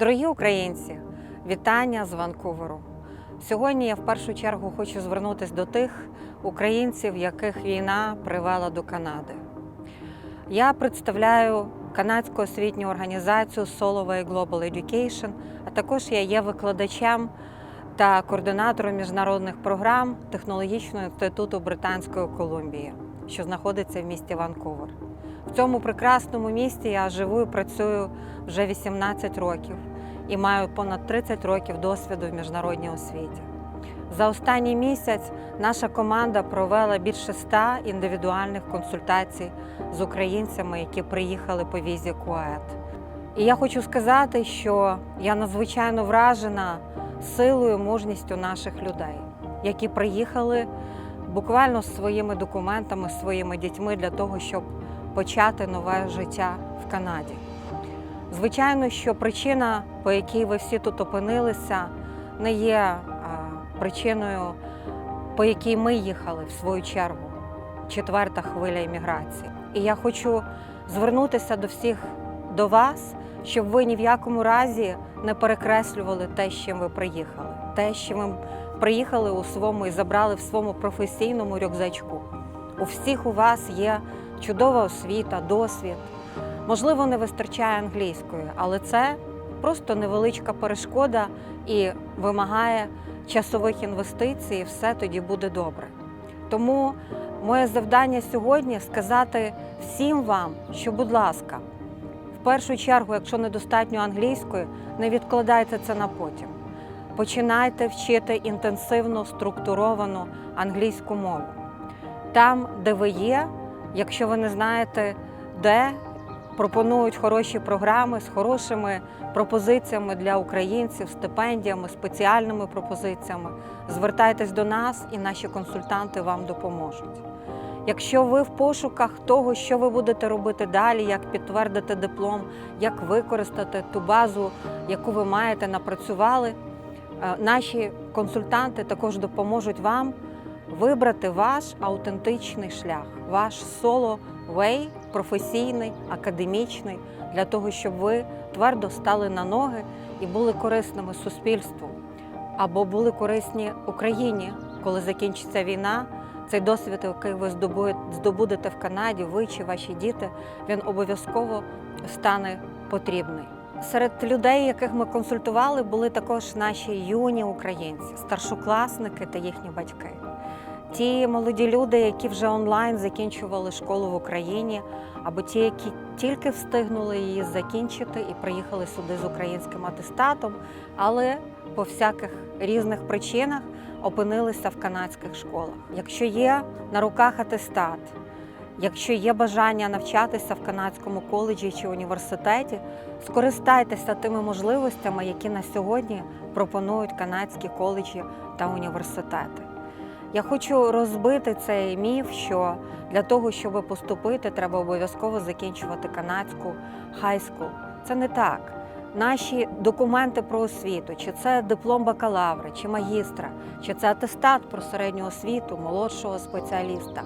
Дорогі українці, вітання з Ванкуверу. Сьогодні я в першу чергу хочу звернутися до тих українців, яких війна привела до Канади. Я представляю канадську освітню організацію Soloway Global Education, а також я є викладачем та координатором міжнародних програм Технологічного інституту Британської Колумбії, що знаходиться в місті Ванкувер. В цьому прекрасному місті я живу і працюю вже 18 років і маю понад 30 років досвіду в міжнародній освіті. За останній місяць наша команда провела більше ста індивідуальних консультацій з українцями, які приїхали по візі КУАЕТ. І я хочу сказати, що я надзвичайно вражена силою, мужністю наших людей, які приїхали буквально з своїми документами, своїми дітьми для того, щоб почати нове життя в Канаді. Звичайно, що причина, по якій ви всі тут опинилися, не є причиною, по якій ми їхали в свою чергу, четверта хвиля імміграції. І я хочу звернутися до всіх до вас, щоб ви ні в якому разі не перекреслювали те, з чим ви приїхали, те, з чим ви приїхали у своєму і забрали в своєму професійному рюкзачку. У всіх у вас є чудова освіта, досвід. Можливо, не вистачає англійської, але це просто невеличка перешкода і вимагає часових інвестицій, і все тоді буде добре. Тому моє завдання сьогодні сказати всім вам, що, будь ласка, в першу чергу, якщо недостатньо англійської, не відкладайте це на потім. Починайте вчити інтенсивно, структуровану англійську мову. Там, де ви є, якщо ви не знаєте, де пропонують хороші програми з хорошими пропозиціями для українців, стипендіями, спеціальними пропозиціями. Звертайтесь до нас, і наші консультанти вам допоможуть. Якщо ви в пошуках того, що ви будете робити далі, як підтвердити диплом, як використати ту базу, яку ви маєте, напрацювали, е, наші консультанти також допоможуть вам вибрати ваш аутентичний шлях, ваш соло вей, професійний, академічний, для того, щоб ви твердо стали на ноги і були корисними суспільству, або були корисні Україні, коли закінчиться війна. Цей досвід, який ви здобудете в Канаді, ви чи ваші діти, він обов'язково стане потрібний. Серед людей, яких ми консультували, були також наші юні українці, старшокласники та їхні батьки. Ті молоді люди, які вже онлайн закінчували школу в Україні, або ті, які тільки встигнули її закінчити і приїхали сюди з українським атестатом, але по всяких різних причинах опинилися в канадських школах. Якщо є на руках атестат, якщо є бажання навчатися в канадському коледжі чи університеті, скористайтеся тими можливостями, які на сьогодні пропонують канадські коледжі та університети. Я хочу розбити цей міф, що для того, щоб поступити, треба обов'язково закінчувати канадську хайскул. Це не так. Наші документи про освіту, чи це диплом бакалавра, чи магістра, чи це атестат про середню освіту, молодшого спеціаліста.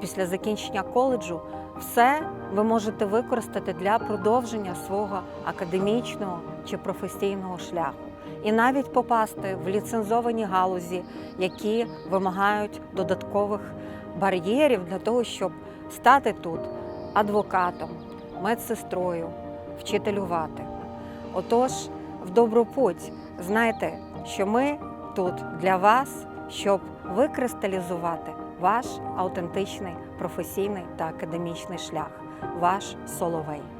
Після закінчення коледжу все ви можете використати для продовження свого академічного чи професійного шляху. І навіть попасти в ліцензовані галузі, які вимагають додаткових бар'єрів для того, щоб стати тут адвокатом, медсестрою, вчителювати. Отож, в добру путь знайте, що ми тут для вас, щоб викристалізувати ваш аутентичний професійний та академічний шлях, ваш соловей.